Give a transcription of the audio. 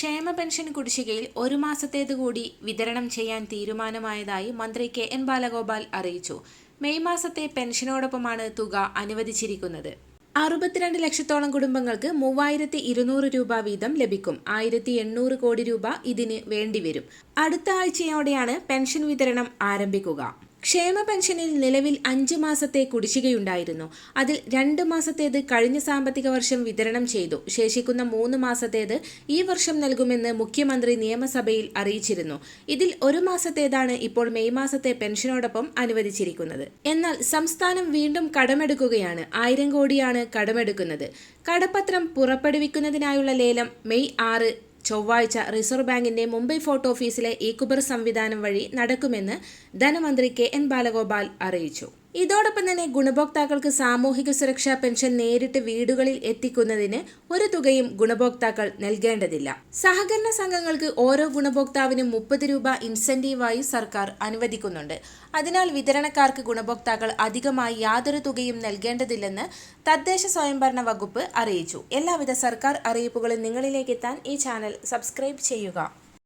ക്ഷേമ പെൻഷൻ കുടിശ്ശികയിൽ ഒരു മാസത്തേത് കൂടി വിതരണം ചെയ്യാൻ തീരുമാനമായതായി മന്ത്രി കെ എൻ ബാലഗോപാൽ അറിയിച്ചു. മെയ് മാസത്തെ പെൻഷനോടൊപ്പമാണ് തുക അനുവദിച്ചിരിക്കുന്നത്. അറുപത്തിരണ്ട് ലക്ഷത്തോളം കുടുംബങ്ങൾക്ക് മൂവായിരത്തി ഇരുന്നൂറ് രൂപ വീതം ലഭിക്കും. ആയിരത്തി എണ്ണൂറ് കോടി രൂപ ഇതിന് വേണ്ടിവരും. അടുത്ത ആഴ്ചയോടെയാണ് പെൻഷൻ വിതരണം ആരംഭിക്കുക. ക്ഷേമ പെൻഷനിൽ നിലവിൽ അഞ്ച് മാസത്തെ കുടിശ്ശികയുണ്ടായിരുന്നു. അതിൽ രണ്ട് മാസത്തേത് കഴിഞ്ഞ സാമ്പത്തിക വർഷം വിതരണം ചെയ്തു. ശേഷിക്കുന്ന മൂന്ന് മാസത്തേത് ഈ വർഷം നൽകുമെന്ന് മുഖ്യമന്ത്രി നിയമസഭയിൽ അറിയിച്ചിരുന്നു. ഇതിൽ ഒരു മാസത്തേതാണ് ഇപ്പോൾ മെയ് മാസത്തെ പെൻഷനോടൊപ്പം അനുവദിച്ചിരിക്കുന്നത്. എന്നാൽ സംസ്ഥാനം വീണ്ടും കടമെടുക്കുകയാണ്. ആയിരം കോടിയാണ് കടമെടുക്കുന്നത്. കടപ്പത്രം പുറപ്പെടുവിക്കുന്നതിനായുള്ള ലേലം മെയ് ആറ് ചൊവ്വാഴ്ച റിസർവ് ബാങ്കിന്റെ മുംബൈ ഫോർട്ട് ഓഫീസിലെ ഈക്കുബർ സംവിധാനം വഴി നടക്കുമെന്ന് ധനമന്ത്രി കെ എൻ ബാലഗോപാൽ അറിയിച്ചു. ഇതോടൊപ്പം തന്നെ ഗുണഭോക്താക്കൾക്ക് സാമൂഹിക സുരക്ഷാ പെൻഷൻ നേരിട്ട് വീടുകളിൽ എത്തിക്കുന്നതിന് ഒരു തുകയും ഗുണഭോക്താക്കൾ നൽകേണ്ടതില്ല. സഹകരണ സംഘങ്ങൾക്ക് ഓരോ ഗുണഭോക്താവിനും മുപ്പത് രൂപ ഇൻസെന്റീവായി സർക്കാർ അനുവദിക്കുന്നുണ്ട്. അതിനാൽ വിതരണക്കാർക്ക് ഗുണഭോക്താക്കൾ അധികമായി യാതൊരു തുകയും നൽകേണ്ടതില്ലെന്ന് തദ്ദേശ സ്വയംഭരണ വകുപ്പ് അറിയിച്ചു. എല്ലാവിധ സർക്കാർ അറിയിപ്പുകളും നിങ്ങളിലേക്ക് എത്താൻ ഈ ചാനൽ സബ്സ്ക്രൈബ് ചെയ്യുക.